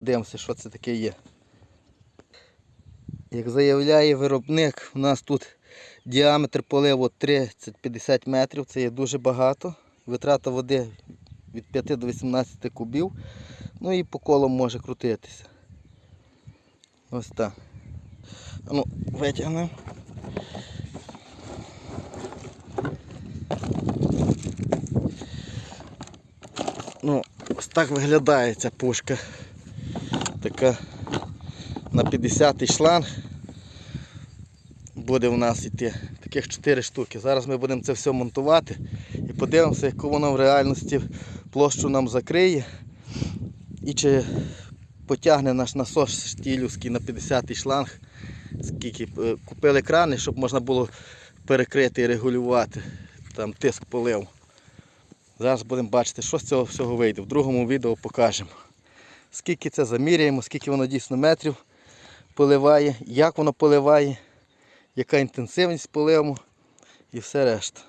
Дивимося, що це таке є. Як заявляє виробник, у нас тут діаметр поливу 30-50 метрів, це є дуже багато. Витрата води від 5 до 18 кубів. Ну і по колу може крутитися. Ось так. Ну, витягнемо. Ну, ось так виглядає ця пушка. Така на 50-й шланг буде у нас йти таких 4 штуки. Зараз ми будемо це все монтувати і подивимося, яку воно в реальності площу нам закриє. І чи потягне наш насос штілівський на 50-й шланг. Скільки е, купили крани, щоб можна було перекрити і регулювати там тиск полив. Зараз будемо бачити, що з цього всього вийде. В другому відео покажемо. Скільки це заміряємо, скільки воно дійсно метрів поливає, як воно поливає, яка інтенсивність поливу і все решта.